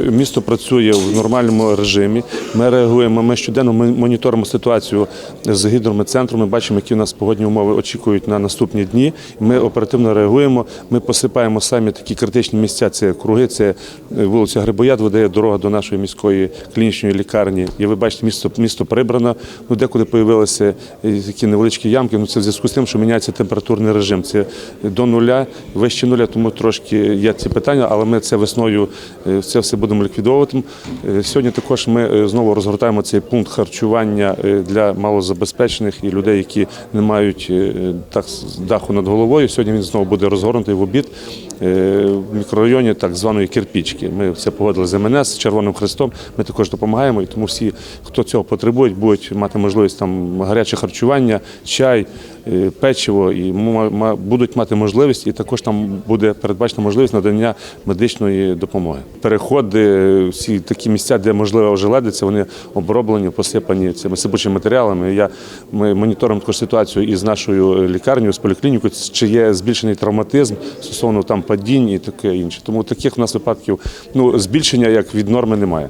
Місто працює в нормальному режимі. Ми реагуємо. Ми щоденно моніторимо ситуацію з гідрометцентром. Ми бачимо, які у нас погодні умови очікують на наступні дні. Ми оперативно реагуємо. Ми посипаємо самі такі критичні місця. Це круги, це вулиця Грибояд, веде дорога до нашої міської клінічної лікарні. І ви бачите, місто місто прибрано. Ну декуди появилися е, такі невеличкі ямки. Ну це в зв'язку з тим, що міняється температурний режим. Це до нуля, вище нуля, тому трошки є ці питання, але ми це весною е, це все будемо ліквідовувати. Е, Сьогодні також ми е, знову розгортаємо цей пункт харчування е, для малозабезпечених і людей, які не мають так даху над головою. Сьогодні він знову буде розгорнутий в обід в мікрорайоні так званої кирпічки. Ми все погодили з МНС з Червоним Хрестом. Ми також допомагаємо, і тому всі, хто цього потребують, будуть мати можливість там гаряче харчування, чай, печиво і будуть мати можливість, і також там буде передбачена можливість надання медичної допомоги. Переходи, е, всі такі місця, де можливо ожеледиця, вони оброблені, посипані цими сипучими матеріалами. Я ми моніторимо також ситуацію із нашою лікарнею, з поліклінікою, чи є збільшений травматизм стосовно там падінь і таке інше. Тому таких у нас випадків ну збільшення як від норми немає.